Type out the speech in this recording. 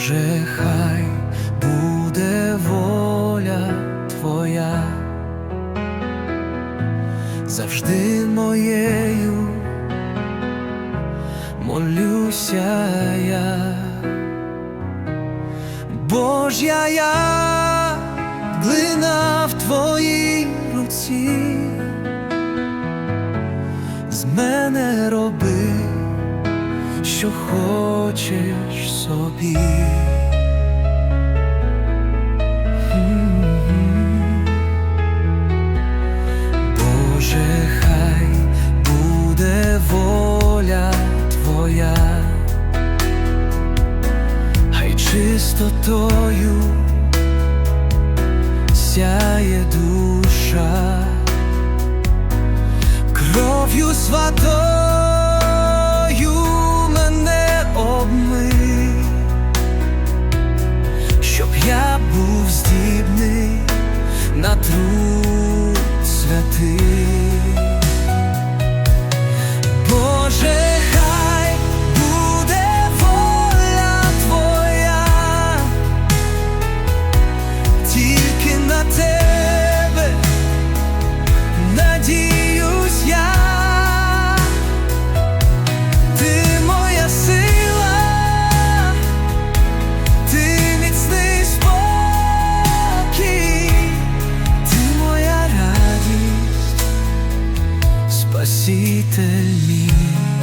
Боже, хай буде воля Твоя, завжди моєю, молюся я, Божя я глина в Твоїй руці, з мене роби що хочеш собі. Боже, хай буде воля Твоя, хай чистотою сяє душа, кров'ю святою 记得你。